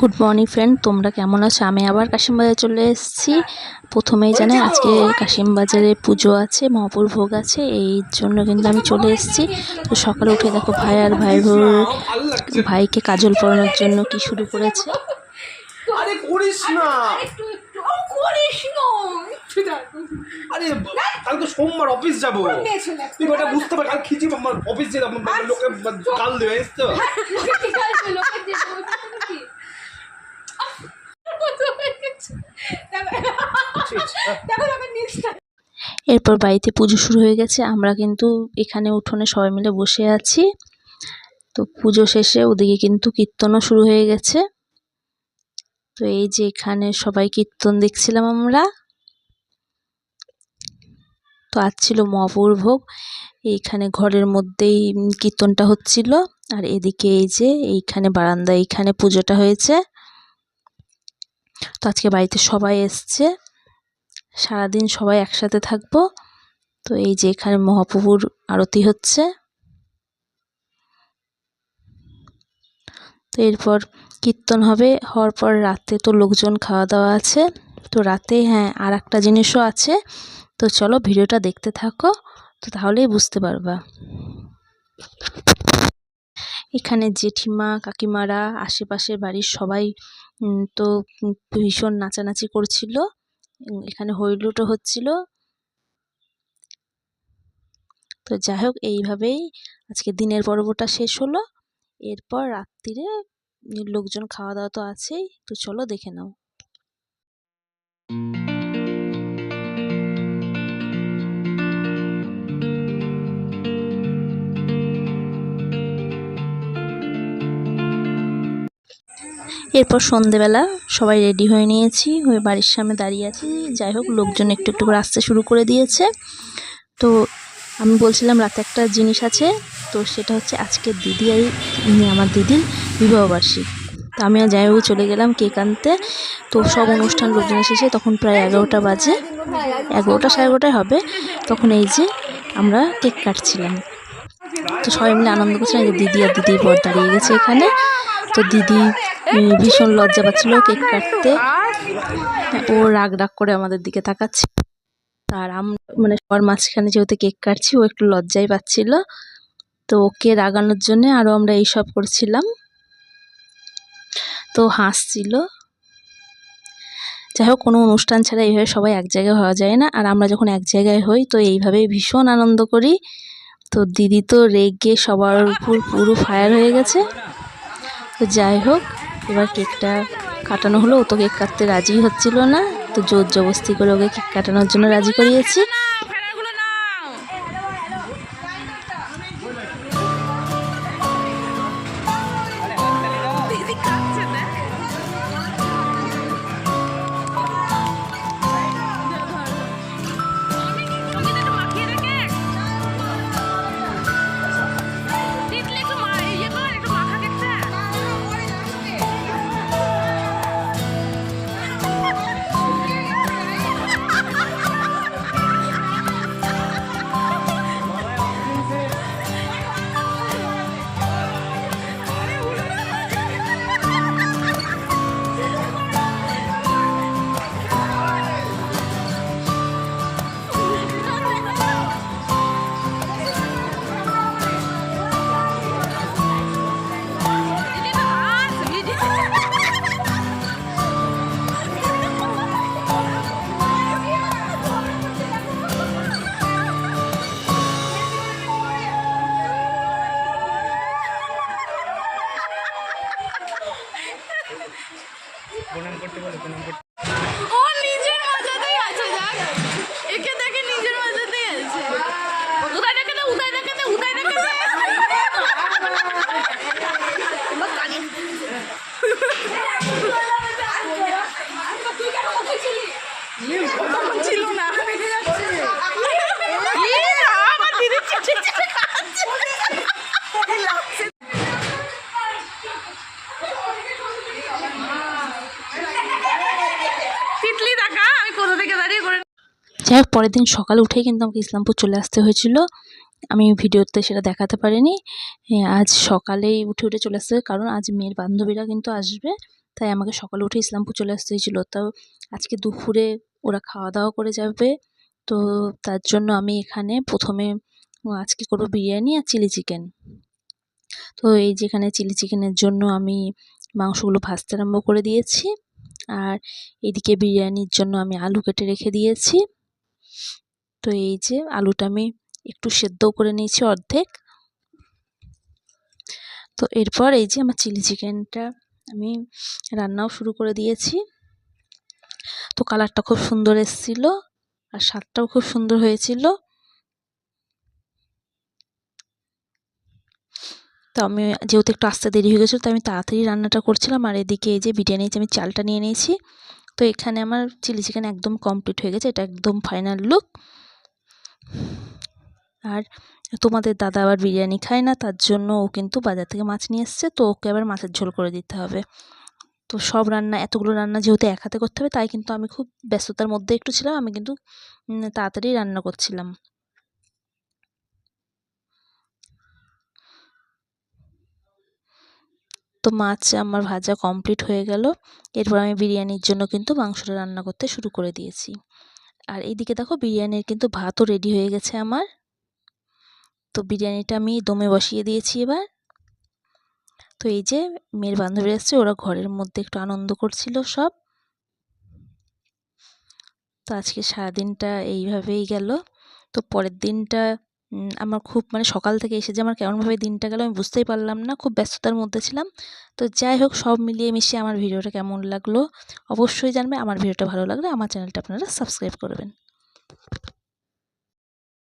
Good morning friend তোমরা কেমন আছো? আমি আবার কাশিমবাজারে চলে এসেছি। প্রথমেই জানে আজকে কাশিমবাজারে পুজো আছে মহাপুর ভোগ আছে এই জন্য কিন্তু আমি চলে এসেছি। তো সকালে উঠে দেখো ভাই আর ভাই ভাইকে কাজল পরানোর জন্য কি শুরু করেছে। আরে করিস না। একটু একটু ও করিস না। একটু দেখো আরে কাল সোমবার অফিস যাব। তুই ওটা বুঝতে পার কাল খিচি অফিস যেতাম লোকে কাল দেবে তো লোকে কি কাজ লোকে যে কি কত হয়ে গেছে দেখো দেখো দেখো নিচটা এরপর বাড়িতে পুজো শুরু হয়ে গেছে। আমরা কিন্তু এখানে উঠোনে সবাই মিলে বসে আছি। তো পুজো শেষে ওদিকে কিন্তু কীর্তনও শুরু হয়ে গেছে। তো এই যে এখানে সবাই কীর্তন দেখছিলাম আমরা। তো আজ ছিল মহাপুর ভোগ। এইখানে ঘরের মধ্যেই কীর্তনটা হচ্ছিল। আর এদিকে এই যে এইখানে বারান্দা এইখানে পুজোটা হয়েছে। তো আজকে বাড়িতে সবাই এসছে। সারাদিন সবাই একসাথে থাকব। তো এই যে এখানে মহাপ্রভুর আরতি হচ্ছে। তো এরপর কীর্তন হবে। হওয়ার পর রাতে তো লোকজন খাওয়া দাওয়া আছে। তো রাতে হ্যাঁ আর একটা জিনিসও আছে। তো চলো ভিডিওটা দেখতে থাকো। তো তাহলেই বুঝতে পারবা। এখানে জেঠিমা, কাকিমারা, আশেপাশের বাড়ির সবাই তো ভীষণ নাচানাচি করছিল। এখানে হইলুটো হচ্ছিল। তো যাই হোক, এইভাবেই আজকে দিনের পর্বটা শেষ হলো। এরপর রাত্রিরে লোকজন খাওয়া দাওয়া তো আছেই, তো চলো দেখে নাও। এরপর সন্ধেবেলা সবাই রেডি হয়ে নিয়েছি, হয়ে বাড়ির সামনে দাঁড়িয়ে আছি। যাই হোক, লোকজন একটু একটু করে আসতে শুরু করে দিয়েছে। তো আমি বলছিলাম রাতে একটা জিনিস আছে, তো সেটা হচ্ছে আজকে দিদি আর আমার দিদির বিবাহবার্ষিক। তো আমি আর জামাইবাবু চলে গেলাম কেক আনতে। তো সব অনুষ্ঠান লোকজন এসেছে তখন প্রায় এগারোটা বাজে। এগারোটা সাড়ে এগারোটায় হবে। তখন এই যে আমরা কেক কাটছিলাম। তো সবাই মিলে আনন্দ করছিলাম যে দিদি আর দিদির বর দাঁড়িয়ে গেছে এখানে। তো দিদি ভীষণ লজ্জা পাচ্ছিল কেক কাটতে। ও রাগ রাগ করে আমাদের দিকে তাকাচ্ছে। আর আমরা মানে সবার মাঝখানে যেহেতু কেক কাটছি, ও একটু লজ্জাই পাচ্ছিল। তো ওকে রাগানোর জন্যে আরও আমরা এইসব করছিলাম। তো হাসছিল। যাই হোক, কোনো অনুষ্ঠান ছাড়া এইভাবে সবাই এক জায়গায় হওয়া যায় না। আর আমরা যখন এক জায়গায় হই, তো এইভাবে ভীষণ আনন্দ করি। তো দিদি তো রেগে সবার উপর পুরো ফায়ার হয়ে গেছে। তো যাই হোক, এবার কেকটা কাটানো হলো। ও তো কেক কাটতে রাজি হচ্ছিল না। তো জোর জবস্তি করে ওকে কেক কাটানোর জন্য রাজি করিয়েছি। যাই হোক পরের দিন সকালে উঠেই কিন্তু আমাকে ইসলামপুর চলে আসতে হয়েছিল। আমি ভিডিওতে সেটা দেখাতে পারিনি। আজ সকালেই উঠে উঠে চলে আসতে কারণ আজ মেয়ের বান্ধবীরা কিন্তু আসবে, তাই আমাকে সকালে উঠে ইসলামপুর চলে আসতে হয়েছিলো। তো আজকে দুপুরে ওরা খাওয়া দাওয়া করে যাবে, তো তার জন্য আমি এখানে প্রথমে আজকে করব বিরিয়ানি আর চিলি চিকেন। তো এই যেখানে চিলি চিকেনের জন্য আমি মাংসগুলো ভাজতে আরম্ভ করে দিয়েছি, আর এদিকে বিরিয়ানির জন্য আমি আলু কেটে রেখে দিয়েছি। তো এই যে আলুটা আমি একটু সেদ্ধও করে নিয়েছি অর্ধেক। তো এরপর এই যে আমার চিলি চিকেনটা আমি রান্নাও শুরু করে দিয়েছি। তো কালারটা খুব সুন্দর এসেছিল আর স্বাদটাও খুব সুন্দর হয়েছিল। তো আমি যেহেতু একটু আসতে দেরি হয়ে গেছিল তো আমি তাড়াতাড়ি রান্নাটা করছিলাম আর এদিকে এই যে বিরিয়ানি আমি চালটা নিয়ে নিয়েছি, তো এখানে আমার চিলি চিকেন একদম কমপ্লিট হয়ে গেছে, এটা একদম ফাইনাল লুক। আর তোমাদের দাদা আবার বিরিয়ানি খায় না, তার জন্য ও কিন্তু বাজার থেকে মাছ নিয়ে এসছে, তো ওকে আবার মাছের ঝোল করে দিতে হবে। তো সব রান্না, এতগুলো রান্না যেহেতু এক হাতে করতে হবে, তাই কিন্তু আমি খুব ব্যস্ততার মধ্যে একটু ছিলাম, আমি কিন্তু তাড়াতাড়ি রান্না করছিলাম। তো মাছ আমার ভাজা কমপ্লিট হয়ে গেল, এরপর আমি বিরিয়ানির জন্য কিন্তু মাংসটা রান্না করতে শুরু করে দিয়েছি। আর এইদিকে দেখো বিরিয়ানির কিন্তু ভাতও রেডি হয়ে গেছে আমার। তো বিরিয়ানিটা আমি দমে বসিয়ে দিয়েছি এবার। তো এই যে মেয়ের বান্ধবী আসছে ওরা ঘরের মধ্যে একটু আনন্দ করছিল সব। তো আজকে সারাদিনটা এইভাবেই গেল। তো পরের দিনটা আমার খুব মানে সকাল থেকে এসে যে আমার কেমনভাবে দিনটা গেল আমি বুঝতেই পারলাম না, খুব ব্যস্ততার মধ্যে ছিলাম। তো যাই হোক, সব মিলিয়ে মিশিয়ে আমার ভিডিওটা কেমন লাগল অবশ্যই জানবে, আমার ভিডিওটা ভালো লাগলে আমার চ্যানেলটা আপনারা সাবস্ক্রাইব করবেন।